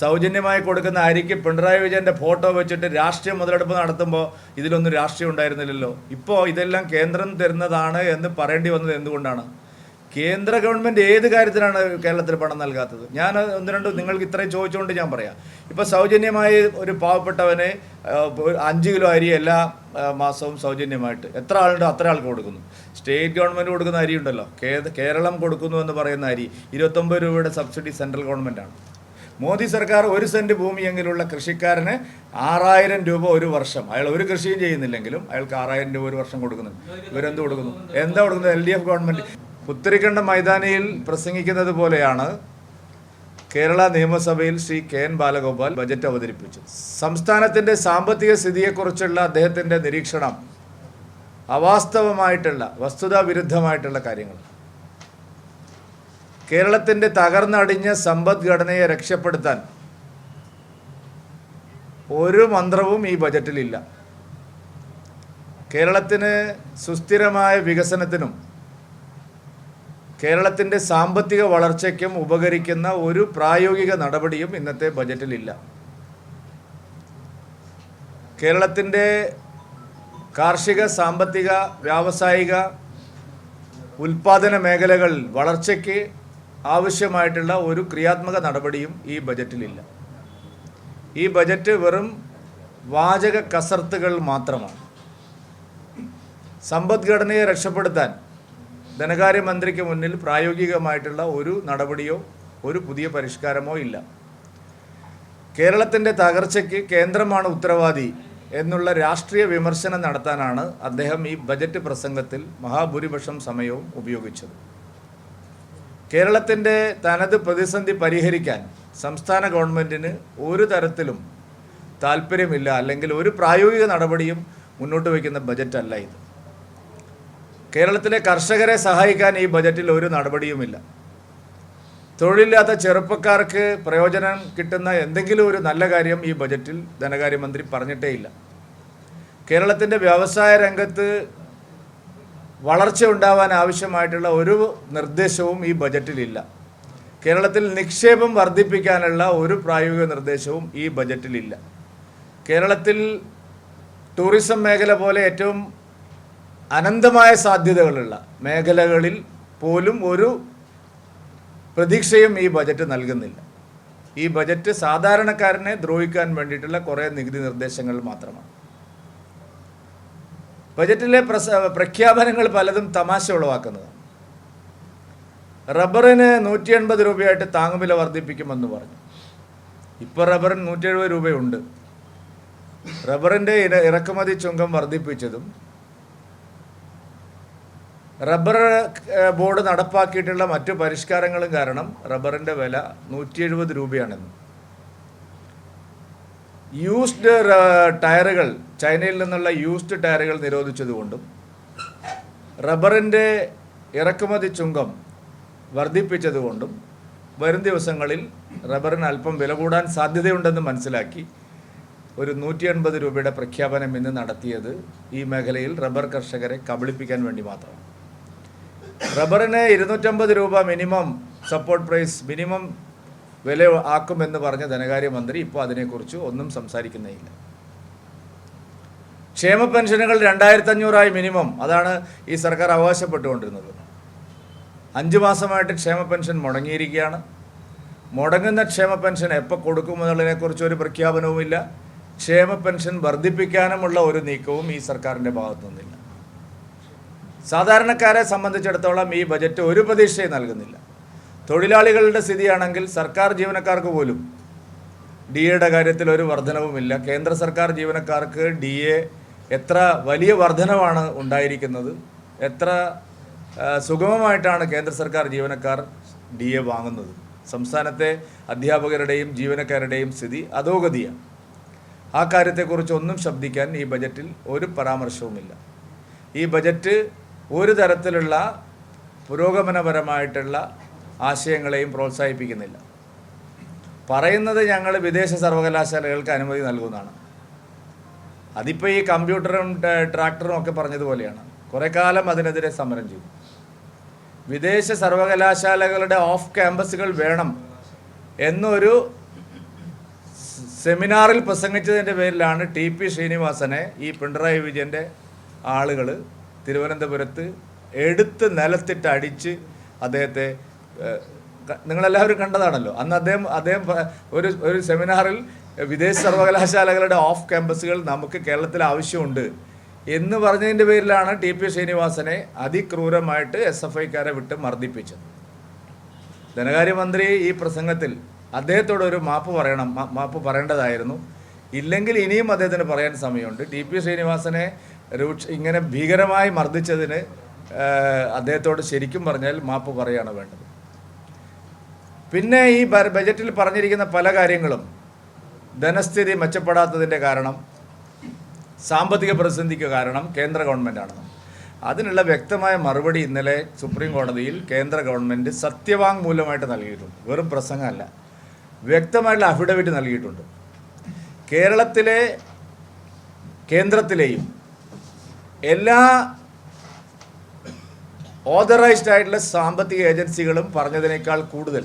സൗജന്യമായി കൊടുക്കുന്ന അരിക്ക് പിണറായി വിജയന്റെ ഫോട്ടോ വെച്ചിട്ട് രാഷ്ട്രീയ മുതലെടുപ്പ് നടത്തുമ്പോൾ ഇതിലൊന്നും രാഷ്ട്രീയം ഉണ്ടായിരുന്നില്ലല്ലോ. ഇപ്പോൾ ഇതെല്ലാം കേന്ദ്രം തരുന്നതാണ് എന്ന് പറയേണ്ടി വന്നത് എന്തുകൊണ്ടാണ്? കേന്ദ്ര ഗവൺമെന്റ് ഏത് കാര്യത്തിലാണ് കേരളത്തിൽ പണം നൽകാത്തത്? ഞാൻ ഒന്ന് രണ്ട് നിങ്ങൾക്ക് ഇത്രയും ചോദിച്ചുകൊണ്ട് ഞാൻ പറയാം. ഇപ്പോൾ സൗജന്യമായി ഒരു പാവപ്പെട്ടവന് അഞ്ച് കിലോ അരി എല്ലാ മാസവും സൗജന്യമായിട്ട് എത്ര ആളുണ്ടോ അത്ര ആൾക്ക് കൊടുക്കുന്നു. സ്റ്റേറ്റ് ഗവൺമെന്റ് കൊടുക്കുന്ന അരി ഉണ്ടല്ലോ. കേരളം കൊടുക്കുന്നു എന്ന് പറയുന്ന അരി ഇരുപത്തൊമ്പത് രൂപയുടെ സബ്സിഡി സെൻട്രൽ ഗവൺമെന്റാണ് മോദി സർക്കാർ ഒരു സെന്റ് ഭൂമിയെങ്കിലുള്ള കൃഷിക്കാരന് ആറായിരം രൂപ ഒരു വർഷം. അയാൾ ഒരു കൃഷിയും ചെയ്യുന്നില്ലെങ്കിലും അയാൾക്ക് ആറായിരം രൂപ ഒരു വർഷം കൊടുക്കുന്നുണ്ട് ഇവരെന്ത് കൊടുക്കുന്നു? എന്താ കൊടുക്കുന്നത്? L D F government Putharikanda മൈതാനിയിൽ പ്രസംഗിക്കുന്നത് പോലെയാണ് കേരള നിയമസഭയിൽ Shri K N Balagopal budget അവതരിപ്പിച്ചു സംസ്ഥാനത്തിന്റെ സാമ്പത്തിക സ്ഥിതിയെക്കുറിച്ചുള്ള അദ്ദേഹത്തിന്റെ നിരീക്ഷണം അവാസ്തവമായിട്ടുള്ള വസ്തുതാ വിരുദ്ധമായിട്ടുള്ള കാര്യങ്ങൾ കേരളത്തിന്റെ തകർന്നടിഞ്ഞ സമ്പദ്ഘടനയെ രക്ഷപ്പെടുത്താൻ ഒരു മന്ത്രവും ഈ ബജറ്റിലില്ല. കേരളത്തിന് സുസ്ഥിരമായ വികസനത്തിനും കേരളത്തിന്റെ സാമ്പത്തിക വളർച്ചയ്ക്കും ഉപകരിക്കുന്ന ഒരു പ്രായോഗിക നടപടിയും ഇന്നത്തെ ബജറ്റിലില്ല. കേരളത്തിന്റെ കാർഷിക സാമ്പത്തിക വ്യാവസായിക ഉൽപാദന മേഖലകൾ വളർച്ചയ്ക്ക് ആവശ്യമായിട്ടുള്ള ഒരു ക്രിയാത്മക നടപടിയും ഈ ബജറ്റിലില്ല. ഈ ബജറ്റ് വെറും വാചക കസർത്തുകൾ മാത്രമാണ്. സമ്പദ്ഘടനയെ രക്ഷപ്പെടുത്താൻ ധനകാര്യമന്ത്രിക്ക് മുന്നിൽ പ്രായോഗികമായിട്ടുള്ള ഒരു നടപടിയോ ഒരു പുതിയ പരിഷ്കാരമോ ഇല്ല. കേരളത്തിന്റെ തകർച്ചയ്ക്ക് കേന്ദ്രമാണ് ഉത്തരവാദി എന്നുള്ള രാഷ്ട്രീയ വിമർശനം നടത്താനാണ് അദ്ദേഹം ഈ ബജറ്റ് പ്രസംഗത്തിൽ മഹാഭൂരിപക്ഷം സമയവും ഉപയോഗിച്ചത്. കേരളത്തിന്റെ തനത് പ്രതിസന്ധി പരിഹരിക്കാൻ സംസ്ഥാന ഗവൺമെന്റിന് ഒരു തരത്തിലും താല്പര്യമില്ല അല്ലെങ്കിൽ ഒരു പ്രായോഗിക നടപടിയും മുന്നോട്ട് വയ്ക്കുന്ന ബജറ്റല്ല ഇത്. കേരളത്തിലെ കർഷകരെ സഹായിക്കാൻ ഈ ബജറ്റിൽ ഒരു നടപടിയുമില്ല. തൊഴിലില്ലാത്ത ചെറുപ്പക്കാർക്ക് പ്രയോജനം കിട്ടുന്ന എന്തെങ്കിലും ഒരു നല്ല കാര്യം ഈ ബജറ്റിൽ ധനകാര്യമന്ത്രി പറഞ്ഞിട്ടേയില്ല. കേരളത്തിന്റെ വ്യവസായ രംഗത്ത് വളർച്ച ഉണ്ടാവാൻ ആവശ്യമായിട്ടുള്ള ഒരു നിർദ്ദേശവും ഈ ബജറ്റിലില്ല. കേരളത്തിൽ നിക്ഷേപം വർദ്ധിപ്പിക്കാനുള്ള ഒരു പ്രായോഗിക നിർദ്ദേശവും ഈ ബജറ്റിലില്ല. കേരളത്തിൽ ടൂറിസം മേഖല പോലെ ഏറ്റവും അനന്തമായ സാധ്യതകളുള്ള മേഖലകളിൽ പോലും ഒരു പ്രതീക്ഷയും ഈ ബജറ്റ് നൽകുന്നില്ല. ഈ ബജറ്റ് സാധാരണക്കാരനെ ദ്രോഹിക്കാൻ വേണ്ടിയിട്ടുള്ള കുറേ നികുതി നിർദ്ദേശങ്ങൾ മാത്രമാണ്. ബജറ്റിലെ പ്രഖ്യാപനങ്ങൾ പലതും തമാശ ഉളവാക്കുന്നത്. റബ്ബറിന് നൂറ്റി എൺപത് രൂപയായിട്ട് താങ്ങുവില വർദ്ധിപ്പിക്കുമെന്ന് പറഞ്ഞു. ഇപ്പോൾ റബ്ബറിന് നൂറ്റി എഴുപത് രൂപയുണ്ട് റബ്ബറിന്റെ ഇറക്കുമതി ചുങ്കം വർദ്ധിപ്പിച്ചതും റബ്ബർ ബോർഡ് നടപ്പാക്കിയിട്ടുള്ള മറ്റു പരിഷ്കാരങ്ങളും കാരണം റബ്ബറിന്റെ വില നൂറ്റി എഴുപത് രൂപയാണെന്ന്. യൂസ്ഡ് ടയറുകൾ ചൈനയിൽ നിന്നുള്ള യൂസ്ഡ് ടയറുകൾ നിരോധിച്ചതുകൊണ്ടും റബ്ബറിന്റെ ഇറക്കുമതി ചുങ്കം വർദ്ധിപ്പിച്ചതുകൊണ്ടും വരും ദിവസങ്ങളിൽ റബ്ബറിന് അല്പം വില കൂടാൻ സാധ്യതയുണ്ടെന്ന് മനസ്സിലാക്കി ഒരു നൂറ്റി എൺപത് രൂപയുടെ പ്രഖ്യാപനം ഇന്ന് നടത്തിയത് ഈ മേഖലയിൽ റബ്ബർ കർഷകരെ കബളിപ്പിക്കാൻ വേണ്ടി മാത്രമാണ് റബ്ബറിന് ഇരുന്നൂറ്റമ്പത് രൂപ മിനിമം സപ്പോർട്ട് പ്രൈസ് മിനിമം വില ആക്കുമെന്ന് പറഞ്ഞ ധനകാര്യമന്ത്രി ഇപ്പോൾ അതിനെക്കുറിച്ച് ഒന്നും സംസാരിക്കുന്നേയില്ല. ക്ഷേമ പെൻഷനുകൾ രണ്ടായിരത്തി അഞ്ഞൂറായി മിനിമം. അതാണ് ഈ സർക്കാർ അവകാശപ്പെട്ടുകൊണ്ടിരുന്നത്. അഞ്ച് മാസമായിട്ട് ക്ഷേമ പെൻഷൻ മുടങ്ങിയിരിക്കുകയാണ്. മുടങ്ങുന്ന ക്ഷേമ പെൻഷൻ എപ്പോൾ കൊടുക്കുമെന്നുള്ളതിനെക്കുറിച്ച് ഒരു പ്രഖ്യാപനവുമില്ല. ക്ഷേമ പെൻഷൻ വർദ്ധിപ്പിക്കാനുമുള്ള ഒരു നീക്കവും ഈ സർക്കാരിന്റെ ഭാഗത്തു നിന്നില്ല സാധാരണക്കാരെ സംബന്ധിച്ചിടത്തോളം ഈ ബജറ്റ് ഒരു പ്രതീക്ഷയും നൽകുന്നില്ല. തൊഴിലാളികളുടെ സ്ഥിതിയാണെങ്കിൽ സർക്കാർ ജീവനക്കാർക്ക് പോലും ഡി എയുടെ കാര്യത്തിൽ ഒരു വർധനവുമില്ല. കേന്ദ്ര സർക്കാർ ജീവനക്കാർക്ക് ഡി എ എത്ര വലിയ വർധനവാണ് ഉണ്ടായിരിക്കുന്നത്? എത്ര സുഗമമായിട്ടാണ് കേന്ദ്ര സർക്കാർ ജീവനക്കാർ ഡി എ വാങ്ങുന്നത്? സംസ്ഥാനത്തെ അധ്യാപകരുടെയും ജീവനക്കാരുടെയും സ്ഥിതി അധോഗതിയാണ്. ആ കാര്യത്തെക്കുറിച്ച് ഒന്നും ശബ്ദിക്കാൻ ഈ ബജറ്റിൽ ഒരു പരാമർശവുമില്ല. ഈ ബജറ്റ് ഒരു തരത്തിലുള്ള പുരോഗമനപരമായിട്ടുള്ള ആശയങ്ങളെയും പ്രോത്സാഹിപ്പിക്കുന്നില്ല. പറയുന്നത് ഞങ്ങൾ വിദേശ സർവകലാശാലകൾക്ക് അനുമതി നൽകുന്നതാണ്. അതിപ്പോൾ ഈ കമ്പ്യൂട്ടറും ട്രാക്ടറും ഒക്കെ പറഞ്ഞതുപോലെയാണ്. കുറേ കാലം അതിനെതിരെ സമരം ചെയ്തു. വിദേശ സർവകലാശാലകളുടെ ഓഫ് ക്യാമ്പസുകൾ വേണം എന്നൊരു സെമിനാറിൽ പ്രസംഗിച്ചതിന്റെ പേരിലാണ് ടി പി ശ്രീനിവാസനെ ഈ പിണറായി വിജയന്റെ ആളുകൾ തിരുവനന്തപുരത്ത് എടുത്ത് നിലത്തിട്ട് അടിച്ച് അദ്ദേഹത്തെ നിങ്ങളെല്ലാവരും കണ്ടതാണല്ലോ. അന്ന് അദ്ദേഹം അദ്ദേഹം ഒരു ഒരു സെമിനാറിൽ വിദേശ സർവകലാശാലകളുടെ ഓഫ് ക്യാമ്പസുകൾ നമുക്ക് കേരളത്തിൽ ആവശ്യമുണ്ട് എന്ന് പറഞ്ഞതിന്റെ പേരിലാണ് ടി പി ശ്രീനിവാസനെ അതിക്രൂരമായിട്ട് എസ് എഫ് ഐക്കാരെ വിട്ട് മർദ്ദിപ്പിച്ചത്. ധനകാര്യമന്ത്രി ഈ പ്രസംഗത്തിൽ അദ്ദേഹത്തോട് ഒരു മാപ്പ് പറയണം മാപ്പ് പറയേണ്ടതായിരുന്നു. ഇല്ലെങ്കിൽ ഇനിയും അദ്ദേഹത്തിന് പറയാൻ സമയമുണ്ട്. ടി പി ശ്രീനിവാസനെ രൂക്ഷ ഇങ്ങനെ ഭീകരമായി മർദ്ദിച്ചതിന് അദ്ദേഹത്തോട് ശരിക്കും പറഞ്ഞാൽ മാപ്പ് പറയുകയാണ് വേണ്ടത്. പിന്നെ ഈ ബജറ്റിൽ പറഞ്ഞിരിക്കുന്ന പല കാര്യങ്ങളും ധനസ്ഥിതി മെച്ചപ്പെടാത്തതിന്റെ കാരണം സാമ്പത്തിക പ്രതിസന്ധിക്ക് കാരണം കേന്ദ്ര ഗവൺമെന്റാണെന്നും. അതിനുള്ള വ്യക്തമായ മറുപടി ഇന്നലെ സുപ്രീം കോടതിയിൽ കേന്ദ്ര ഗവൺമെന്റ് സത്യവാങ്മൂലമായിട്ട് നൽകിയിട്ടുണ്ട്. വെറും പ്രസംഗമല്ല. വ്യക്തമായിട്ടുള്ള അഫിഡവിറ്റ് നൽകിയിട്ടുണ്ട്. കേരളത്തിലെ കേന്ദ്രത്തിലെയും എല്ലാ ഓതറൈസ്ഡ് ആയിട്ടുള്ള സാമ്പത്തിക ഏജൻസികളും പറഞ്ഞതിനേക്കാൾ കൂടുതൽ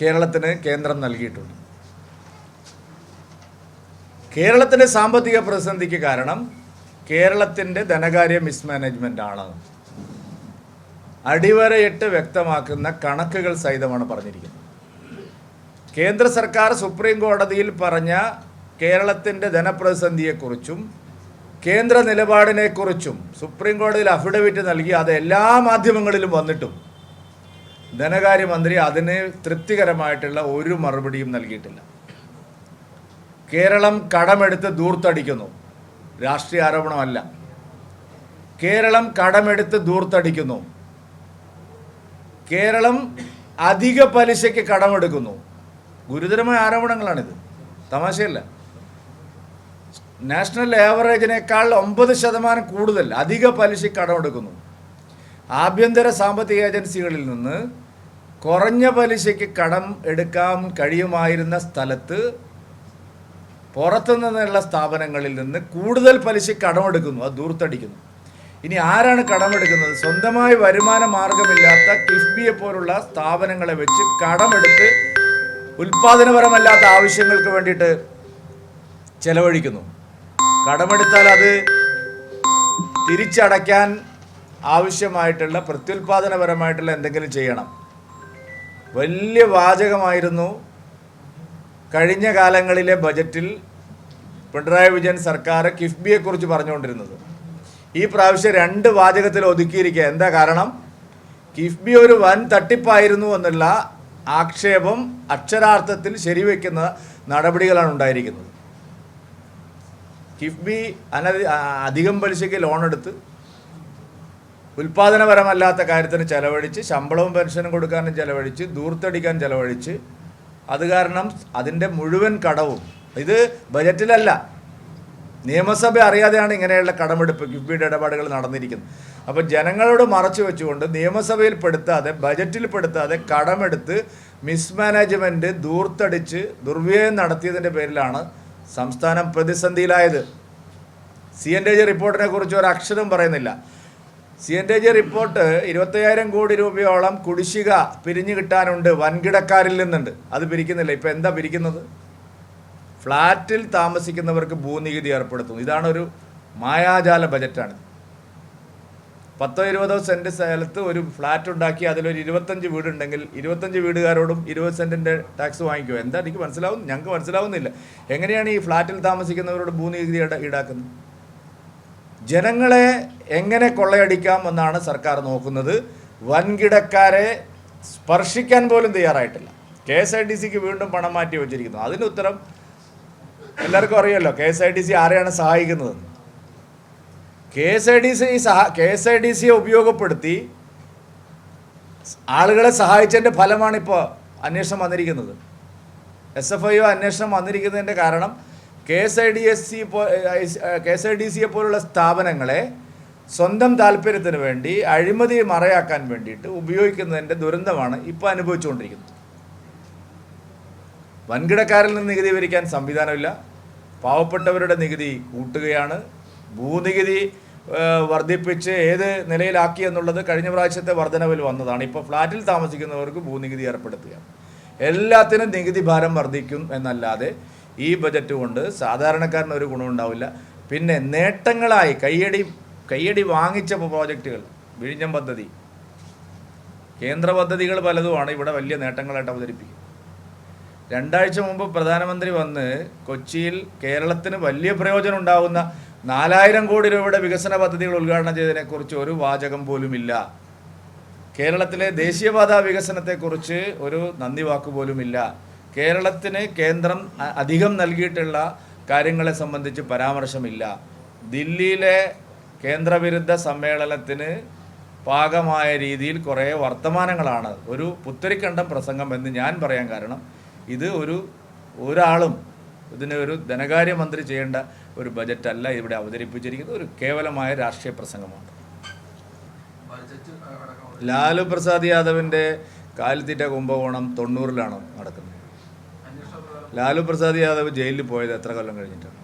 കേരളത്തിന് കേന്ദ്രം നൽകിയിട്ടുണ്ട്. കേരളത്തിന്റെ സാമ്പത്തിക പ്രതിസന്ധിക്ക് കാരണം കേരളത്തിന്റെ ധനകാര്യ മിസ്മാനേജ്മെന്റ് ആണ്. അടിവരയിട്ട് വ്യക്തമാക്കുന്ന കണക്കുകൾ സഹിതമാണ് പറഞ്ഞിരിക്കുന്നത്. കേന്ദ്ര സർക്കാർ സുപ്രീം കോടതിയിൽ പറഞ്ഞ കേരളത്തിന്റെ ധനപ്രതിസന്ധിയെക്കുറിച്ചും കേന്ദ്ര നിലപാടിനെക്കുറിച്ചും സുപ്രീം കോടതിയിൽ അഫിഡവിറ്റ് നൽകി അത് എല്ലാ മാധ്യമങ്ങളിലും വന്നിട്ടും ധനകാര്യമന്ത്രി അതിന് തൃപ്തികരമായിട്ടുള്ള ഒരു മറുപടിയും നൽകിയിട്ടില്ല. കേരളം കടമെടുത്ത് ദൂർത്തടിക്കുന്നു രാഷ്ട്രീയ ആരോപണമല്ല. കേരളം കടമെടുത്ത് ദൂർത്തടിക്കുന്നു കേരളം അധിക പലിശയ്ക്ക് കടമെടുക്കുന്നു. ഗുരുതരമായ ആരോപണങ്ങളാണിത്. തമാശയല്ല. നാഷണൽ ആവറേജിനേക്കാൾ ഒമ്പത് ശതമാനം കൂടുതൽ അധിക പലിശയ്ക്ക് കടമെടുക്കുന്നു. ആഭ്യന്തര സാമ്പത്തിക ഏജൻസികളിൽ നിന്ന് കുറഞ്ഞ പലിശയ്ക്ക് കടം എടുക്കാൻ കഴിയുമായിരുന്ന സ്ഥലത്ത് പുറത്തു നിന്നുള്ള സ്ഥാപനങ്ങളിൽ നിന്ന് കൂടുതൽ പലിശ കടമെടുക്കുന്നു അത് ദൂർത്തടിക്കുന്നു. ഇനി ആരാണ് കടമെടുക്കുന്നത് സ്വന്തമായി വരുമാന മാർഗമില്ലാത്ത കിഫ്ബിയെ പോലുള്ള സ്ഥാപനങ്ങളെ വെച്ച് കടമെടുത്ത് ഉൽപാദനപരമല്ലാത്ത ആവശ്യങ്ങൾക്ക് വേണ്ടിയിട്ട് ചെലവഴിക്കുന്നു. കടമെടുത്താൽ അത് തിരിച്ചടയ്ക്കാൻ ആവശ്യമായിട്ടുള്ള പ്രത്യുൽപാദനപരമായിട്ടുള്ള എന്തെങ്കിലും ചെയ്യണം. വലിയ വാചകമായിരുന്നു കഴിഞ്ഞ കാലങ്ങളിലെ ബജറ്റിൽ പിണറായി വിജയൻ സർക്കാർ കിഫ്ബിയെക്കുറിച്ച് പറഞ്ഞുകൊണ്ടിരുന്നത്. ഈ പ്രാവശ്യം രണ്ട് വാചകത്തിൽ ഒതുക്കിയിരിക്കുക. എന്താ കാരണം? കിഫ്ബി ഒരു വൻ തട്ടിപ്പായിരുന്നു എന്നുള്ള ആക്ഷേപം അക്ഷരാർത്ഥത്തിൽ ശരിവെക്കുന്ന നടപടികളാണ് ഉണ്ടായിരിക്കുന്നത്. കിഫ്ബി അനധി അധികം പലിശയ്ക്ക് ലോൺ ഉൽപാദനപരമല്ലാത്ത കാര്യത്തിന് ചെലവഴിച്ച് ശമ്പളവും പെൻഷനും കൊടുക്കാനും ചെലവഴിച്ച് ദൂർത്തടിക്കാൻ ചെലവഴിച്ച് അത് കാരണം അതിന്റെ മുഴുവൻ കടവും ഇത് ബജറ്റിലല്ല നിയമസഭ അറിയാതെയാണ് ഇങ്ങനെയുള്ള കടമെടുപ്പ് കിഫ്ബിയുടെ ഇടപാടുകൾ നടന്നിരിക്കുന്നത്. അപ്പോൾ ജനങ്ങളോട് മറച്ചു വെച്ചുകൊണ്ട് നിയമസഭയിൽ പെടുത്താതെ ബജറ്റിൽ പെടുത്താതെ കടമെടുത്ത് മിസ്മാനേജ്മെന്റ് ദൂർത്തടിച്ച് ദുർവ്യയം നടത്തിയതിന്റെ പേരിലാണ് സംസ്ഥാനം പ്രതിസന്ധിയിലായത്. സി എൻ ഡി ജി റിപ്പോർട്ടിനെ കുറിച്ച് ഒരു അക്ഷരം പറയുന്നില്ല. സി എൻ ജി റിപ്പോർട്ട് ഇരുപത്തയ്യായിരം കോടി രൂപയോളം കുടിശ്ശിക പിരിഞ്ഞു കിട്ടാനുണ്ട് വൻകിടക്കാരിൽ നിന്നുണ്ട്. അത് പിരിക്കുന്നില്ല. ഇപ്പം എന്താ പിരിക്കുന്നത്? ഫ്ലാറ്റിൽ താമസിക്കുന്നവർക്ക് ഭൂനികുതി ഏർപ്പെടുത്തുന്നു. ഇതാണൊരു മായാജാല ബജറ്റാണ്. പത്തോ ഇരുപതോ സെന്റ് സ്ഥലത്ത് ഒരു ഫ്ലാറ്റ് ഉണ്ടാക്കി അതിലൊരു ഇരുപത്തഞ്ച് വീടുണ്ടെങ്കിൽ ഇരുപത്തഞ്ച് വീടുകാരോടും ഇരുപത് സെന്റിന്റെ ടാക്സ് വാങ്ങിക്കുമോ എന്താ? എനിക്ക് മനസ്സിലാവും ഞങ്ങൾക്ക് മനസ്സിലാവുന്നില്ല. എങ്ങനെയാണ് ഈ ഫ്ലാറ്റിൽ താമസിക്കുന്നവരോട് ഭൂനികുതി ഈട- ഈടാക്കുന്നത്? ജനങ്ങളെ എങ്ങനെ കൊള്ളയടിക്കാം എന്നാണ് സർക്കാർ നോക്കുന്നത്. വൻകിടക്കാരെ സ്പർശിക്കാൻ പോലും തയ്യാറായിട്ടില്ല. കെ എസ് ഐ ടി സിക്ക് വീണ്ടും പണം മാറ്റി വെച്ചിരിക്കുന്നു. അതിന് ഉത്തരം എല്ലാവർക്കും അറിയാമല്ലോ K S I T C ആരെയാണ് സഹായിക്കുന്നത് K S I D C സഹ കെ എസ് ഐ ഡി സിയെ ഉപയോഗപ്പെടുത്തി ആളുകളെ സഹായിച്ചതിന്റെ ഫലമാണ് ഇപ്പോൾ അന്വേഷണം വന്നിരിക്കുന്നത്. എസ് എഫ് ഐ ഒ അന്വേഷണം വന്നിരിക്കുന്നതിന്റെ കാരണം K S I D S C K S I D സിയെ പോലുള്ള സ്ഥാപനങ്ങളെ സ്വന്തം താല്പര്യത്തിന് വേണ്ടി അഴിമതി മറയാക്കാൻ വേണ്ടിയിട്ട് ഉപയോഗിക്കുന്നതിന്റെ ദുരന്തമാണ് ഇപ്പോൾ അനുഭവിച്ചുകൊണ്ടിരിക്കുന്നത്. വൻകിടക്കാരിൽ നിന്ന് നികുതി പിരിക്കാൻ സംവിധാനമില്ല. പാവപ്പെട്ടവരുടെ നികുതി കൂട്ടുകയാണ്. ഭൂനികുതി വർദ്ധിപ്പിച്ച് ഏത് നിലയിലാക്കി എന്നുള്ളത് കഴിഞ്ഞ പ്രാവശ്യത്തെ വർധനവിൽ വന്നതാണ്. ഇപ്പോൾ ഫ്ലാറ്റിൽ താമസിക്കുന്നവർക്ക് ഭൂനികുതി ഏർപ്പെടുത്തുകയാണ്. എല്ലാത്തിനും നികുതി ഭാരം വർദ്ധിക്കും എന്നല്ലാതെ ഈ ബജറ്റ് കൊണ്ട് സാധാരണക്കാരന് ഒരു ഗുണമുണ്ടാവില്ല പിന്നെ നേട്ടങ്ങളായി കയ്യടി കയ്യടി വാങ്ങിച്ച പ്രോജക്റ്റുകൾ വിഴിഞ്ഞം പദ്ധതി. കേന്ദ്ര പദ്ധതികൾ പലതുമാണ് ഇവിടെ വലിയ നേട്ടങ്ങളായിട്ട് അവതരിപ്പിക്കും. രണ്ടാഴ്ച മുമ്പ് പ്രധാനമന്ത്രി വന്ന് കൊച്ചിയിൽ കേരളത്തിന് വലിയ പ്രയോജനം ഉണ്ടാകുന്ന നാലായിരം കോടി രൂപയുടെ വികസന പദ്ധതികൾ ഉദ്ഘാടനം ചെയ്തതിനെക്കുറിച്ച് ഒരു വാചകം പോലുമില്ല കേരളത്തിലെ ദേശീയപാത വികസനത്തെക്കുറിച്ച് ഒരു നന്ദി വാക്ക് പോലുമില്ല കേരളത്തിന് കേന്ദ്രം അധികം നൽകിയിട്ടുള്ള കാര്യങ്ങളെ സംബന്ധിച്ച് പരാമർശമില്ല. ദില്ലിയിലെ കേന്ദ്രവിരുദ്ധ സമ്മേളനത്തിന് പാകമായ രീതിയിൽ കുറേ വർത്തമാനങ്ങളാണ്. ഒരു പുത്തരിക്കണ്ടം പ്രസംഗം എന്ന് ഞാൻ പറയാൻ കാരണം ഇത് ഒരു ഒരാളും ഇതിനെ ഒരു ധനകാര്യമന്ത്രി ചെയ്യേണ്ട ഒരു ബജറ്റല്ല ഇവിടെ അവതരിപ്പിച്ചിരിക്കുന്നത്. ഒരു കേവലമായ രാഷ്ട്രീയ പ്രസംഗമാണ്. ലാലു പ്രസാദ് യാദവിന്റെ കാലിത്തീറ്റ കുംഭകോണം തൊണ്ണൂറിലാണ് നടക്കുന്നത്. ലാലു പ്രസാദ് യാദവ് ജയിലിൽ പോയത് എത്ര കൊല്ലം കഴിഞ്ഞിട്ടാണ്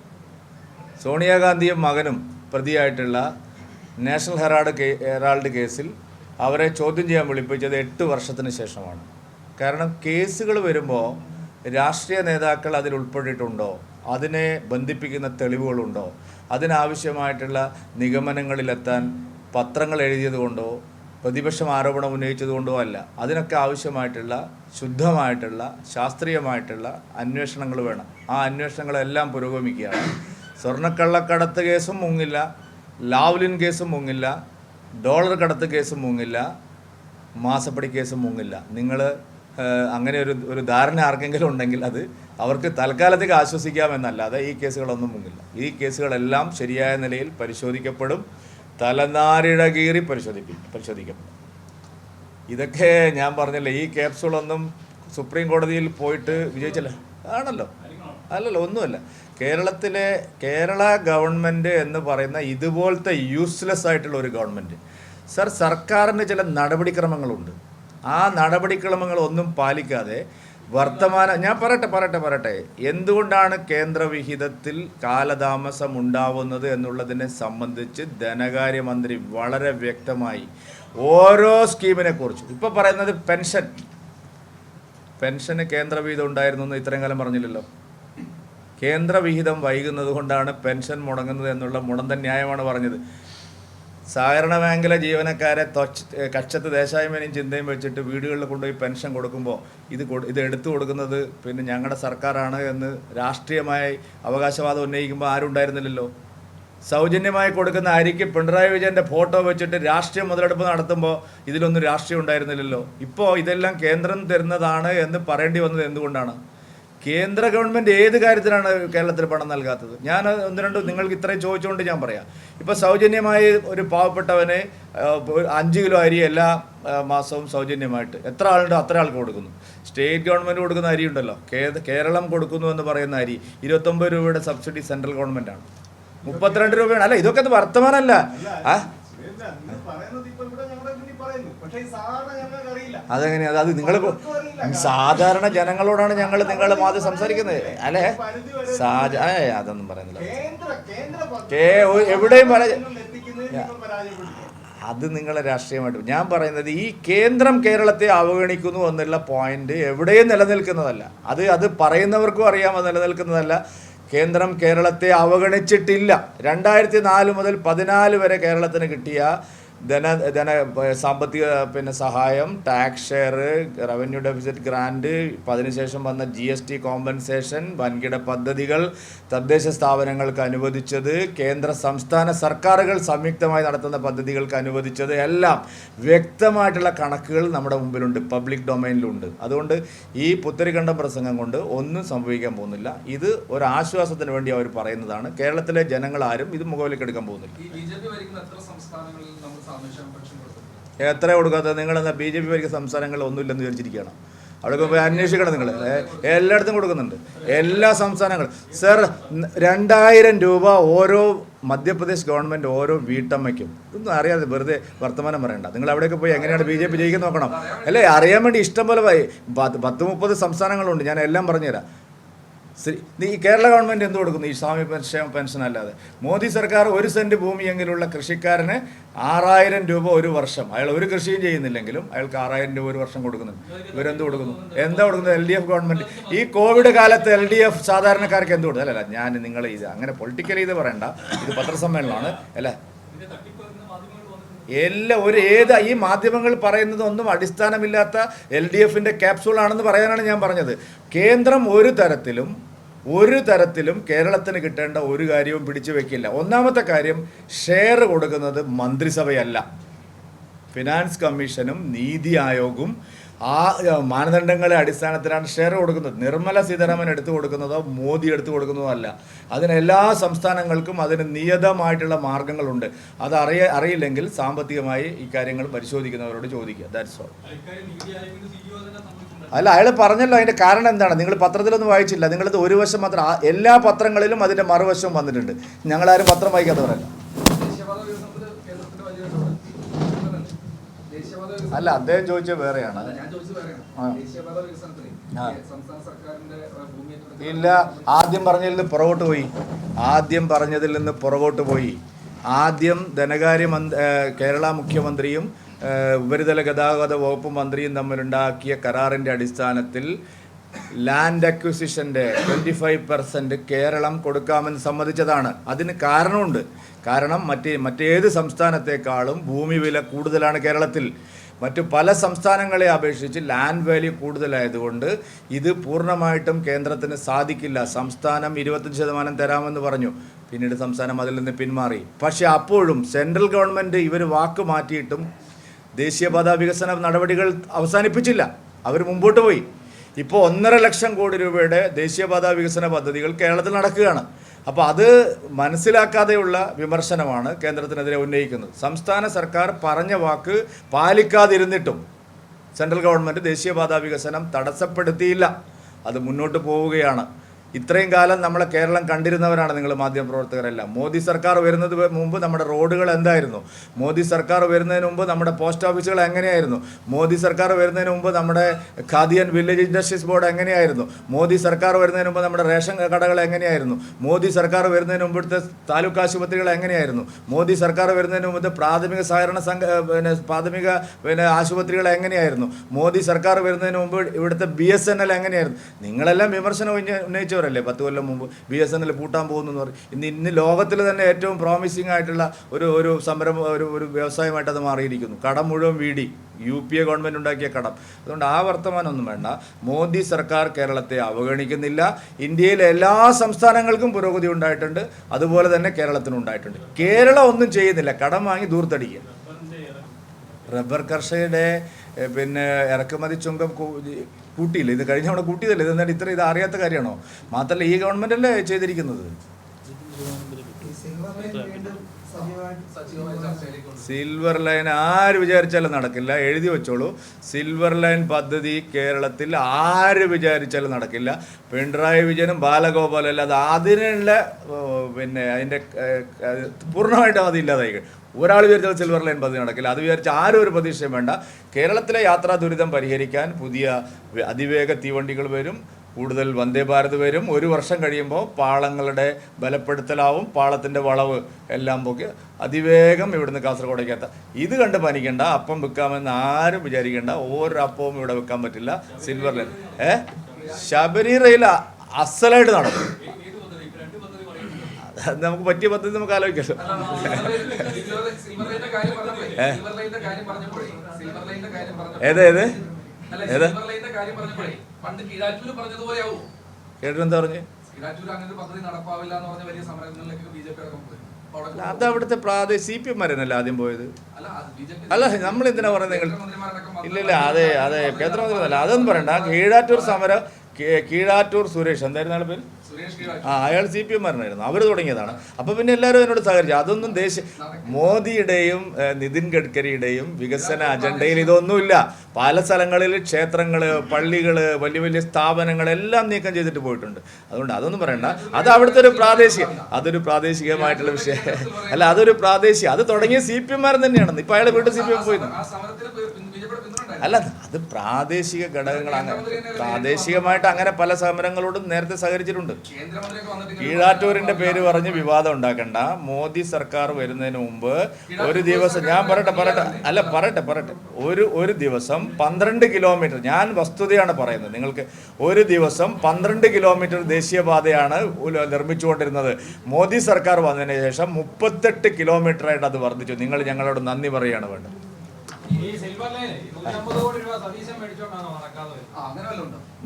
സോണിയാഗാന്ധിയും മകനും പ്രതിയായിട്ടുള്ള നാഷണൽ ഹെറാൾഡ് ഹെറാൾഡ് കേസിൽ അവരെ ചോദ്യം ചെയ്യാൻ വിളിപ്പിച്ചത് എട്ട് വർഷത്തിന് ശേഷമാണ്. കാരണം കേസുകൾ വരുമ്പോൾ രാഷ്ട്രീയ നേതാക്കൾ അതിൽ ഉൾപ്പെട്ടിട്ടുണ്ടോ? അതിനെ ബന്ധിപ്പിക്കുന്ന തെളിവുകളുണ്ടോ? അതിനാവശ്യമായിട്ടുള്ള നിഗമനങ്ങളിലെത്താൻ പത്രങ്ങൾ എഴുതിയതുകൊണ്ടോ പ്രതിപക്ഷം ആരോപണം ഉന്നയിച്ചതുകൊണ്ടോ അല്ല. അതിനൊക്കെ ആവശ്യമായിട്ടുള്ള ശുദ്ധമായിട്ടുള്ള ശാസ്ത്രീയമായിട്ടുള്ള അന്വേഷണങ്ങൾ വേണം. ആ അന്വേഷണങ്ങളെല്ലാം പുരോഗമിക്കുകയാണ്. സ്വർണക്കള്ളക്കടത്ത് കേസും മുങ്ങില്ല ലാവ്ലിൻ കേസും മുങ്ങില്ല ഡോളർ കടത്ത് കേസും മുങ്ങില്ല മാസപ്പടി കേസും മുങ്ങില്ല. നിങ്ങൾ അങ്ങനെ ഒരു ഒരു ധാരണ ആർക്കെങ്കിലും ഉണ്ടെങ്കിൽ അത് അവർക്ക് തൽക്കാലത്തേക്ക് ആശ്വസിക്കാമെന്നല്ലാതെ ഈ കേസുകളൊന്നും മുങ്ങില്ല. ഈ കേസുകളെല്ലാം ശരിയായ നിലയിൽ പരിശോധിക്കപ്പെടും. തലനാരിഴ കീറി പരിശോധിപ്പി പരിശോധിക്കും ഇതൊക്കെ ഞാൻ പറഞ്ഞല്ലേ ഈ ക്യാപ്സൂളൊന്നും സുപ്രീം കോടതിയിൽ പോയിട്ട് വിജയിച്ചല്ല. ആണല്ലോ. അല്ലല്ലോ ഒന്നുമല്ല. കേരളത്തിലെ കേരള ഗവൺമെന്റ് എന്ന് പറയുന്ന ഇതുപോലത്തെ യൂസ്ലെസ് ആയിട്ടുള്ള ഒരു ഗവൺമെന്റ് സർ സർക്കാരിന് ചില നടപടിക്രമങ്ങളുണ്ട്. ആ നടപടിക്രമങ്ങളൊന്നും പാലിക്കാതെ വർത്തമാന ഞാൻ പറയട്ടെ പറയട്ടെ പറയട്ടെ. എന്തുകൊണ്ടാണ് കേന്ദ്രവിഹിതത്തിൽ കാലതാമസം ഉണ്ടാവുന്നത് എന്നുള്ളതിനെ സംബന്ധിച്ച് ധനകാര്യമന്ത്രി വളരെ വ്യക്തമായി ഓരോ സ്കീമിനെ കുറിച്ചും ഇപ്പം പറയുന്നത് പെൻഷൻ. പെൻഷന് കേന്ദ്രവിഹിതം ഉണ്ടായിരുന്നു എന്ന് ഇത്രയും കാലം പറഞ്ഞില്ലല്ലോ. കേന്ദ്രവിഹിതം വൈകുന്നത് കൊണ്ടാണ് പെൻഷൻ മുടങ്ങുന്നത് എന്നുള്ള മുടന്തൻ ന്യായമാണ് പറഞ്ഞത്. സഹകരണ ബാങ്കിലെ ജീവനക്കാരെ കക്ഷത്ത് ദേശായ്മേനയും ചിന്തയും വെച്ചിട്ട് വീടുകളിൽ കൊണ്ടുപോയി പെൻഷൻ കൊടുക്കുമ്പോൾ ഇത് ഇത് എടുത്തു കൊടുക്കുന്നത് പിന്നെ ഞങ്ങളുടെ സർക്കാരാണ് എന്ന് രാഷ്ട്രീയമായി അവകാശവാദം ഉന്നയിക്കുമ്പോൾ ആരും ഉണ്ടായിരുന്നില്ലല്ലോ. സൗജന്യമായി കൊടുക്കുന്ന അരിക്ക് പിണറായി വിജയന്റെ ഫോട്ടോ വെച്ചിട്ട് രാഷ്ട്രീയ മുതലെടുപ്പ് നടത്തുമ്പോൾ ഇതിലൊന്നും രാഷ്ട്രീയം ഉണ്ടായിരുന്നില്ലല്ലോ. ഇപ്പോൾ ഇതെല്ലാം കേന്ദ്രം തരുന്നതാണ് എന്ന് പറയേണ്ടി വന്നത് എന്തുകൊണ്ടാണ്? കേന്ദ്ര ഗവൺമെന്റ് ഏത് കാര്യത്തിലാണ് കേരളത്തിൽ പണം നൽകാത്തത്? ഞാൻ ഒന്ന് രണ്ട് നിങ്ങൾക്ക് ഇത്രയും ചോദിച്ചുകൊണ്ട് ഞാൻ പറയാം. ഇപ്പോൾ സൗജന്യമായി ഒരു പാവപ്പെട്ടവന് അഞ്ച് കിലോ അരി എല്ലാ മാസവും സൗജന്യമായിട്ട് എത്ര ആളുണ്ടോ അത്ര ആൾക്ക് കൊടുക്കുന്നു. സ്റ്റേറ്റ് ഗവൺമെന്റ് കൊടുക്കുന്ന അരി ഉണ്ടല്ലോ. കേരളം കൊടുക്കുന്നു എന്ന് പറയുന്ന അരി ഇരുപത്തൊമ്പത് രൂപയുടെ സബ്സിഡി സെൻട്രൽ ഗവൺമെന്റാണ് മുപ്പത്തിരണ്ട് രൂപയാണ്. അല്ല ഇതൊക്കെ വർത്തമാനമല്ല. ആ? അതെങ്ങനെയാ? അത് നിങ്ങൾ സാധാരണ ജനങ്ങളോടാണ് ഞങ്ങൾ നിങ്ങൾ മാത്രം സംസാരിക്കുന്നത്. അല്ലേ? അതൊന്നും പറയുന്നില്ല. എവിടെയും പറയ. അത് നിങ്ങളെ രാഷ്ട്രീയമായിട്ട് ഞാൻ പറയുന്നത് ഈ കേന്ദ്രം കേരളത്തെ അവഗണിക്കുന്നു എന്നുള്ള പോയിന്റ് എവിടെയും നിലനിൽക്കുന്നതല്ല. അത് അത് പറയുന്നവർക്കും അറിയാം അത് നിലനിൽക്കുന്നതല്ല. കേന്ദ്രം കേരളത്തെ അവഗണിച്ചിട്ടില്ല. രണ്ടായിരത്തി നാല് മുതൽ പതിനാല് വരെ കേരളത്തിന് കിട്ടിയ ധന ധന സാമ്പത്തിക പിന്നെ സഹായം tax share revenue deficit grant അതിനുശേഷം വന്ന ജി എസ് ടി കോമ്പൻസേഷൻ വൻകിട പദ്ധതികൾ തദ്ദേശ സ്ഥാപനങ്ങൾക്ക് അനുവദിച്ചത് കേന്ദ്ര സംസ്ഥാന സർക്കാരുകൾ സംയുക്തമായി നടത്തുന്ന പദ്ധതികൾക്ക് അനുവദിച്ചത് എല്ലാം വ്യക്തമായിട്ടുള്ള കണക്കുകൾ നമ്മുടെ മുമ്പിലുണ്ട് പബ്ലിക് ഡൊമൈനിലുണ്ട് അതുകൊണ്ട് ഈ പുത്തരിക്കണ്ടം പ്രസംഗം കൊണ്ട് ഒന്നും സംഭവിക്കാൻ പോകുന്നില്ല. ഇത് ഒരു ആശ്വാസത്തിന് വേണ്ടി അവർ പറയുന്നതാണ്. കേരളത്തിലെ ജനങ്ങളാരും ഇത് മുഖവിലേക്ക് എടുക്കാൻ പോകുന്നില്ല. എത്ര കൊടുക്കാത്ത നിങ്ങൾ എന്നാൽ ബി ജെ പി ഭരിക്കുന്ന സംസ്ഥാനങ്ങളിൽ ഒന്നുമില്ലെന്ന് വിചാരിച്ചിരിക്കുകയാണ്. അവിടെ പോയി അന്വേഷിക്കണം നിങ്ങൾ. എല്ലായിടത്തും കൊടുക്കുന്നുണ്ട്. എല്ലാ സംസ്ഥാനങ്ങളും. സർ രണ്ടായിരം രൂപ ഓരോ മധ്യപ്രദേശ് ഗവൺമെന്റ് ഓരോ വീട്ടമ്മയ്ക്കും. ഇതൊന്നും അറിയാതെ വെറുതെ വർത്തമാനം പറയണ്ട. നിങ്ങൾ അവിടെയൊക്കെ പോയി എങ്ങനെയാണ് ബി ജെ പി ജയിക്കുന്നത് നോക്കണം. അല്ലേ? അറിയാൻ വേണ്ടി ഇഷ്ടം പോലെ പത്ത് മുപ്പത് സംസ്ഥാനങ്ങളുണ്ട്. ഞാൻ എല്ലാം പറഞ്ഞുതരാം. ശ്രീ ഈ കേരള ഗവൺമെന്റ് എന്ത് കൊടുക്കുന്നു? ഈ സ്വാമി ക്ഷേമ പെൻഷൻ അല്ലാതെ. മോദി സർക്കാർ ഒരു സെന്റ് ഭൂമിയെങ്കിലുള്ള കൃഷിക്കാരന് ആറായിരം രൂപ ഒരു വർഷം. അയാൾ ഒരു കൃഷിയും ചെയ്യുന്നില്ലെങ്കിലും അയാൾക്ക് ആറായിരം രൂപ ഒരു വർഷം കൊടുക്കുന്നുണ്ട് ഇവരെന്ത് കൊടുക്കുന്നു? എന്താ കൊടുക്കുന്നത്? എൽ ഡി എഫ് ഗവൺമെന്റ് ഈ കോവിഡ് കാലത്ത് എൽ ഡി എഫ് സാധാരണക്കാർക്ക് എന്ത് കൊടുക്കുന്നത് അല്ലല്ല ഞാൻ നിങ്ങൾ ഇത് അങ്ങനെ പൊളിറ്റിക്കലി ഇത് പറയണ്ട. ഇത് പത്രസമ്മേളനമാണ്. അല്ലേ എല്ലാ ഒരു ഏത് ഈ മാധ്യമങ്ങൾ പറയുന്നത് ഒന്നും അടിസ്ഥാനമില്ലാത്ത എൽ ഡി എഫിന്റെ ക്യാപ്സൂളാണെന്ന് പറയാനാണ് ഞാൻ പറഞ്ഞത്. കേന്ദ്രം ഒരു തരത്തിലും ഒരു തരത്തിലും കേരളത്തിന് കിട്ടേണ്ട ഒരു കാര്യവും പിടിച്ചു വെക്കില്ല. ഒന്നാമത്തെ കാര്യം ഷെയർ കൊടുക്കുന്നത് മന്ത്രിസഭയല്ല. ഫിനാൻസ് കമ്മീഷനും നീതി ആയോഗും ആ മാനദണ്ഡങ്ങളെ അടിസ്ഥാനത്തിലാണ് ഷെയർ കൊടുക്കുന്നത്. നിർമ്മല സീതാരാമൻ എടുത്തു കൊടുക്കുന്നതോ മോദി എടുത്തു കൊടുക്കുന്നതോ അല്ല അതിന് എല്ലാ സംസ്ഥാനങ്ങൾക്കും അതിന് നിയതമായിട്ടുള്ള മാർഗങ്ങളുണ്ട്. അത് അറിയ അറിയില്ലെങ്കിൽ സാമ്പത്തികമായി ഇക്കാര്യങ്ങൾ പരിശോധിക്കുന്നവരോട് ചോദിക്കുക. ദാറ്റ്സ് ഓൾ അല്ല അയാൾ പറഞ്ഞല്ലോ അതിന്റെ കാരണം എന്താണ്? നിങ്ങൾ പത്രത്തിലൊന്നും വായിച്ചില്ല. നിങ്ങളിത് ഒരു വശം മാത്രം എല്ലാ പത്രങ്ങളിലും അതിന്റെ മറുവശവും വന്നിട്ടുണ്ട്. ഞങ്ങളാരും പത്രം വായിക്കാത്തവരല്ല ദേശീയപാത വികസനത്തിൽ കേന്ദ്രത്തിന്റെ വലിയ ഇടപെടൽ. ദേശീയപാത വികസനം- അല്ല അദ്ദേഹം ചോദിച്ചത് വേറെയാണ്. ഇല്ല ആദ്യം പറഞ്ഞതിൽ നിന്ന് പുറകോട്ട് പോയി. ആദ്യം പറഞ്ഞതിൽ നിന്ന് പുറകോട്ട് പോയി. ആദ്യം ധനകാര്യ കേരള മുഖ്യമന്ത്രിയും ഉപരിതല ഗതാഗത വകുപ്പ് മന്ത്രിയും തമ്മിലുണ്ടാക്കിയ കരാറിന്റെ അടിസ്ഥാനത്തിൽ ലാൻഡ് അക്വിസിഷന്റെ ട്വന്റി ഫൈവ് പെർസെന്റ് കേരളം കൊടുക്കാമെന്ന് സമ്മതിച്ചതാണ്. അതിന് കാരണമുണ്ട്. കാരണം മറ്റേ മറ്റേത് സംസ്ഥാനത്തെക്കാളും ഭൂമി വില കൂടുതലാണ് കേരളത്തിൽ. മറ്റു പല സംസ്ഥാനങ്ങളെ അപേക്ഷിച്ച് ലാൻഡ് വാല്യൂ കൂടുതലായതുകൊണ്ട് ഇത് പൂർണമായിട്ടും കേന്ദ്രത്തിന് സാധിക്കില്ല. സംസ്ഥാനം ഇരുപത്തഞ്ച് ശതമാനം തരാമെന്ന് പറഞ്ഞു. പിന്നീട് സംസ്ഥാനം അതിൽ നിന്ന് പിന്മാറി. പക്ഷേ അപ്പോഴും സെൻട്രൽ ഗവൺമെന്റ് ഇവർ വാക്ക് മാറ്റിയിട്ടും ദേശീയപാത വികസന നടപടികൾ അവസാനിപ്പിച്ചില്ല. അവർ മുമ്പോട്ട് പോയി. ഇപ്പോൾ ഒന്നര ലക്ഷം കോടി രൂപയുടെ ദേശീയപാത വികസന പദ്ധതികൾ കേരളത്തിൽ നടക്കുകയാണ്. അപ്പോൾ അത് മനസ്സിലാക്കാതെയുള്ള വിമർശനമാണ് കേന്ദ്രത്തിനെതിരെ ഉന്നയിക്കുന്നത്. സംസ്ഥാന സർക്കാർ പറഞ്ഞ വാക്ക് പാലിക്കാതിരുന്നിട്ടും സെൻട്രൽ ഗവൺമെന്റ് ദേശീയപാത വികസനം തടസ്സപ്പെടുത്തിയില്ല. അത് മുന്നോട്ട് പോവുകയാണ്. ഇത്രയും കാലം നമ്മളെ കേരളം കണ്ടിരുന്നവരാണ് നിങ്ങൾ മാധ്യമപ്രവർത്തകരെല്ലാം മോദി സർക്കാർ വരുന്നത് മുമ്പ് നമ്മുടെ റോഡുകൾ എന്തായിരുന്നു? മോദി സർക്കാർ വരുന്നതിന് മുമ്പ് നമ്മുടെ പോസ്റ്റ് ഓഫീസുകൾ എങ്ങനെയായിരുന്നു? മോദി സർക്കാർ വരുന്നതിന് മുമ്പ് നമ്മുടെ ഖാദിയൻ വില്ലേജ് ഇൻഡസ്ട്രീസ് ബോർഡ് എങ്ങനെയായിരുന്നു? മോദി സർക്കാർ വരുന്നതിന് മുമ്പ് നമ്മുടെ റേഷൻ കടകൾ എങ്ങനെയായിരുന്നു? മോദി സർക്കാർ വരുന്നതിന് മുമ്പത്തെ താലൂക്ക് ആശുപത്രികൾ എങ്ങനെയായിരുന്നു? മോദി സർക്കാർ വരുന്നതിന് മുമ്പ് പ്രാഥമിക സഹകരണ സംഘ പിന്നെ പ്രാഥമിക പിന്നെ ആശുപത്രികൾ എങ്ങനെയായിരുന്നു? മോദി സർക്കാർ വരുന്നതിന് മുമ്പ് ഇവിടുത്തെ ബി എസ് എൻ എൽ എങ്ങനെയായിരുന്നു? നിങ്ങളെല്ലാം വിമർശനം ഉന്ന- ഉന്നയിച്ചവരല്ലേ പത്ത് കൊല്ലം മുമ്പ് ബി എസ് എൻ എൽ പൂട്ടാൻ പോകുന്നു എന്ന് പറയും ഇന്ന് ഇന്ന് ലോകത്തിൽ തന്നെ ഏറ്റവും പ്രോമിസിംഗ് ആയിട്ടുള്ള ഒരു ഒരു സംരംഭം ഒരു ഒരു വ്യവസായമായിട്ട് അത് മാറിയിരിക്കുന്നു. കടം മുഴുവൻ വീടി. യു പി എ ഗവൺമെന്റ് ഉണ്ടാക്കിയ കടം. അതുകൊണ്ട് ആ വർത്തമാനമൊന്നും വേണ്ട. മോദി സർക്കാർ കേരളത്തെ അവഗണിക്കുന്നില്ല. ഇന്ത്യയിലെ എല്ലാ സംസ്ഥാനങ്ങൾക്കും പുരോഗതി ഉണ്ടായിട്ടുണ്ട്. അതുപോലെ തന്നെ കേരളത്തിനും ഉണ്ടായിട്ടുണ്ട്. കേരളം ഒന്നും ചെയ്യുന്നില്ല. കടം വാങ്ങി ദൂർത്തടിക്കുക. റബ്ബർ കർഷകരുടെ പിന്നെ ഇറക്കുമതി ചുങ്കം കൂട്ടിയില്ല. ഇത് കഴിഞ്ഞ തവണ കൂട്ടിയതല്ലേ? ഇതെന്താണ് ഇത്ര ഇത് അറിയാത്ത കാര്യമാണോ? മാത്രമല്ല ഈ ഗവൺമെന്റ് അല്ലേ ചെയ്തിരിക്കുന്നത്. സിൽവർ ലൈൻ ആര് വിചാരിച്ചാലും നടക്കില്ല. എഴുതി വെച്ചോളൂ. സിൽവർ ലൈൻ പദ്ധതി കേരളത്തിൽ ആര് വിചാരിച്ചാലും നടക്കില്ല. പിണറായി വിജയനും ബാലഗോപാലും അല്ലാതെ അതിനുള്ള പിന്നെ അതിന്റെ പൂർണമായിട്ടും അത് ഇല്ലാതായി ഒരാൾ വിചാരിച്ചത് സിൽവർ ലൈൻ പദ്ധതി നടക്കില്ല. അത് വിചാരിച്ച് ആരും ഒരു പ്രതീക്ഷയും വേണ്ട. കേരളത്തിലെ യാത്രാ ദുരിതം പരിഹരിക്കാൻ പുതിയ അതിവേഗ തീവണ്ടികൾ വരും. കൂടുതൽ വന്ദേ ഭാരത് വരും. ഒരു വർഷം കഴിയുമ്പോൾ പാളങ്ങളുടെ ബലപ്പെടുത്തലാവും. പാളത്തിന്റെ വളവ് എല്ലാം പോക്കി അതിവേഗം ഇവിടുന്ന് കാസർഗോഡേക്ക് എത്താം. ഇത് കണ്ട് പനിക്കണ്ട. അപ്പം വിൽക്കാമെന്ന് ആരും വിചാരിക്കേണ്ട. ഓരോ അപ്പവും ഇവിടെ വിൽക്കാൻ പറ്റില്ല. സിൽവർ ലൈൻ ഏ? ശബരി റെയിൽ അസലായിട്ട് നടക്കും. നമുക്ക് പറ്റിയ പദ്ധതി നമുക്ക് ആലോചിക്കാം. പറഞ്ഞപ്പോഴേ ഏത് കേട്ടിട്ടെന്താ പറഞ്ഞു? അത് അവിടുത്തെ പ്രാദേശിക സി പി എം മാരനല്ലേ ആദ്യം പോയത്. അല്ല നമ്മൾ എന്തിനാ പറയുന്നത് നിങ്ങൾ? ഇല്ലില്ല ഇല്ല ഇല്ല അതെ അതെ കേന്ദ്രമന്ത്രി അല്ല അതൊന്നും പറയണ്ട. കീഴാറ്റൂർ സമരം കീഴാറ്റൂർ സുരേഷ് എന്തായിരുന്നു ആളുടെ പേര്? ആ അയാൾ സി പി എം മാരനായിരുന്നു അവർ തുടങ്ങിയതാണ്. അപ്പോൾ പിന്നെ എല്ലാവരും എന്നോട് സഹകരിച്ചു. അതൊന്നും ദേശീയ മോദിയുടെയും നിതിൻ ഗഡ്കരിയുടെയും വികസന അജണ്ടയിൽ ഇതൊന്നുമില്ല. പല സ്ഥലങ്ങളിൽ ക്ഷേത്രങ്ങൾ പള്ളികൾ വലിയ വലിയ സ്ഥാപനങ്ങൾ എല്ലാം നീക്കം ചെയ്തിട്ട് പോയിട്ടുണ്ട്. അതുകൊണ്ട് അതൊന്നും പറയണ്ട. അത് അവിടുത്തെ ഒരു പ്രാദേശിക അതൊരു പ്രാദേശികമായിട്ടുള്ള വിഷയം. അല്ല അതൊരു പ്രാദേശിക അത് തുടങ്ങിയ സി പി എം മാരൻ തന്നെയാണ്. ഇപ്പം അയാൾ വീണ്ടും സി പി എം പോയി അല്ല അത് പ്രാദേശിക ഘടകങ്ങൾ അങ്ങനെ പ്രാദേശികമായിട്ട് അങ്ങനെ പല സമരങ്ങളോടും നേരത്തെ സഹകരിച്ചിട്ടുണ്ട്. കീഴാറ്റൂരിന്റെ പേര് പറഞ്ഞ് വിവാദം ഉണ്ടാക്കണ്ട. മോദി സർക്കാർ വരുന്നതിന് മുമ്പ് ഒരു ദിവസം ഞാൻ പറയട്ടെ പറയട്ടെ. അല്ല പറയട്ടെ പറയട്ടെ. ഒരു ഒരു ദിവസം പന്ത്രണ്ട് കിലോമീറ്റർ. ഞാൻ വസ്തുതയാണ് പറയുന്നത്. നിങ്ങൾക്ക് ഒരു ദിവസം പന്ത്രണ്ട് കിലോമീറ്റർ ദേശീയപാതയാണ് നിർമ്മിച്ചുകൊണ്ടിരുന്നത്. മോദി സർക്കാർ വന്നതിന് ശേഷം മുപ്പത്തെട്ട് കിലോമീറ്ററായിട്ട് അത് വർദ്ധിച്ചു. നിങ്ങൾ ഞങ്ങളോട് നന്ദി പറയുകയാണ് വേണ്ടത്.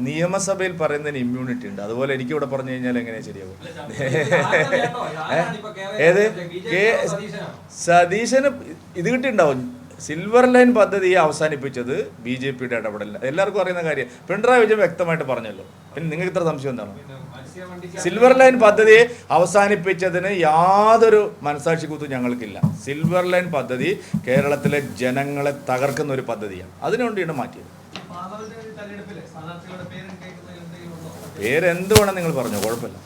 നിയമസഭയിൽ പറയുന്നതിന് ഇമ്മ്യൂണിറ്റി ഉണ്ട്. അതുപോലെ എനിക്ക് ഇവിടെ പറഞ്ഞു കഴിഞ്ഞാൽ എങ്ങനെ ശരിയാവും? കേരളത്തിൽ ഏത്? കെ? സതീശന് ഇത് കിട്ടിയിട്ടുണ്ടാവും. സിൽവർ ലൈൻ പദ്ധതി അവസാനിപ്പിച്ചത് ബി ജെ പിയുടെ ഇടപെടലില്ല എല്ലാവർക്കും അറിയുന്ന കാര്യം. പിണറായി വിജയൻ വ്യക്തമായിട്ട് പറഞ്ഞല്ലോ. പിന്നെ നിങ്ങൾക്ക് ഇത്ര സംശയം എന്താണ്? സിൽവർ ലൈൻ പദ്ധതി അവസാനിപ്പിച്ചതിന് യാതൊരു മനസാക്ഷി കൂത്തും ഞങ്ങൾക്കില്ല. സിൽവർ ലൈൻ പദ്ധതി കേരളത്തിലെ ജനങ്ങളെ തകർക്കുന്ന ഒരു പദ്ധതിയാണ്. അതിനുവേണ്ടിയാണ് മാറ്റിയത്? പേരെന്ത് വേണം നിങ്ങൾ പറഞ്ഞു കുഴപ്പമില്ല.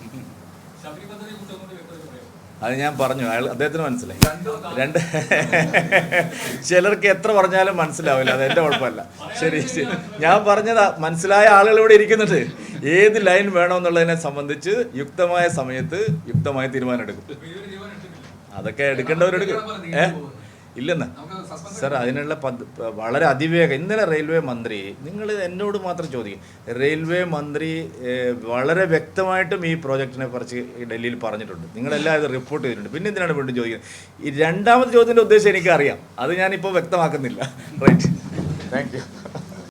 അത് ഞാൻ പറഞ്ഞു. അയാൾ അദ്ദേഹത്തിന് മനസ്സിലായി. രണ്ട് ചിലർക്ക് എത്ര പറഞ്ഞാലും മനസ്സിലാവില്ല. അത് എന്റെ കുഴപ്പമല്ല. ശരി ശരി. ഞാൻ പറഞ്ഞതാ മനസ്സിലായ ആളുകൾ ഇവിടെ ഇരിക്കുന്നുണ്ട്. ഏത് ലൈൻ വേണമെന്നുള്ളതിനെ സംബന്ധിച്ച് യുക്തമായ സമയത്ത് യുക്തമായ തീരുമാനം എടുക്കും. അതൊക്കെ എടുക്കേണ്ടവരെടുക്കും ഏ ഇല്ലെന്ന്. സർ അതിനുള്ള പദ് വളരെ അതിവേഗം. ഇന്നലെ റെയിൽവേ മന്ത്രി നിങ്ങൾ എന്നോട് മാത്രം ചോദിക്കും. റെയിൽവേ മന്ത്രി വളരെ വ്യക്തമായിട്ടും ഈ പ്രോജക്റ്റിനെ കുറിച്ച് ഡൽഹിയിൽ പറഞ്ഞിട്ടുണ്ട്. നിങ്ങളെല്ലാം ഇത് റിപ്പോർട്ട് ചെയ്തിട്ടുണ്ട്. പിന്നെ എന്തിനാണ് വീണ്ടും ചോദിക്കുന്നത്? ഈ രണ്ടാമത് ചോദ്യത്തിന്റെ ഉദ്ദേശം എനിക്കറിയാം. അത് ഞാനിപ്പോൾ വ്യക്തമാക്കുന്നില്ല. Right thank you